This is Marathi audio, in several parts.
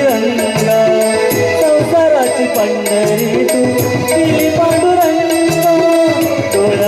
అంగరాజి పండరి పండు రంగ. తోడ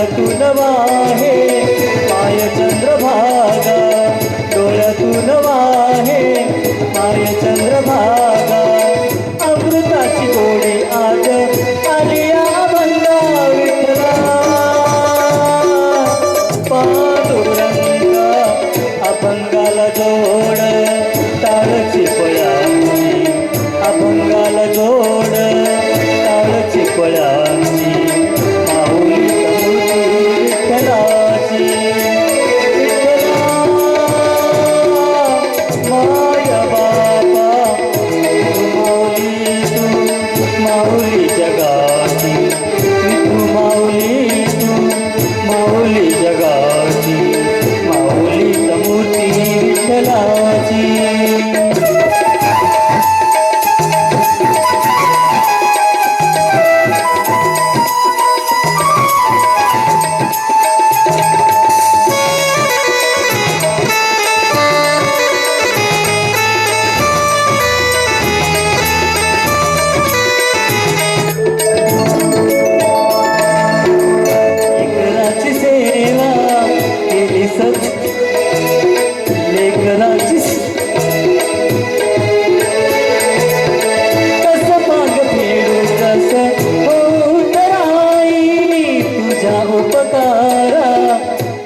तारा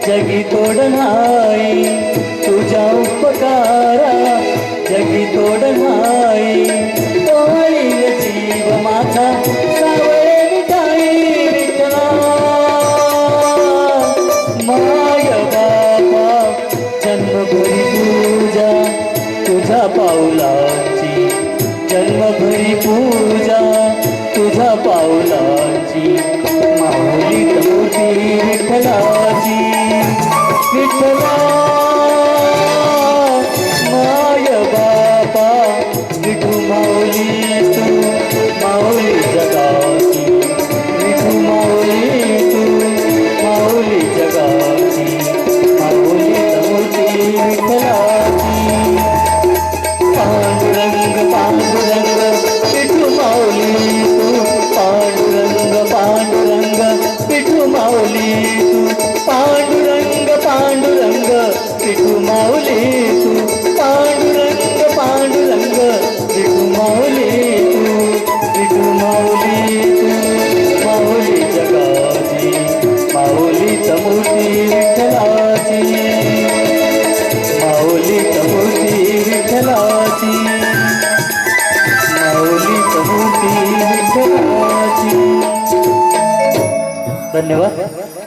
जगी तोडणाई तुझा उपकारा जगी तोडणाई तोळी जीव माझा सावळे काही विकला माय बापा जन्मभरी पूजा तुझ्या पावलाची पूजा तुझ्या पावला देखला जी धन्यवाद.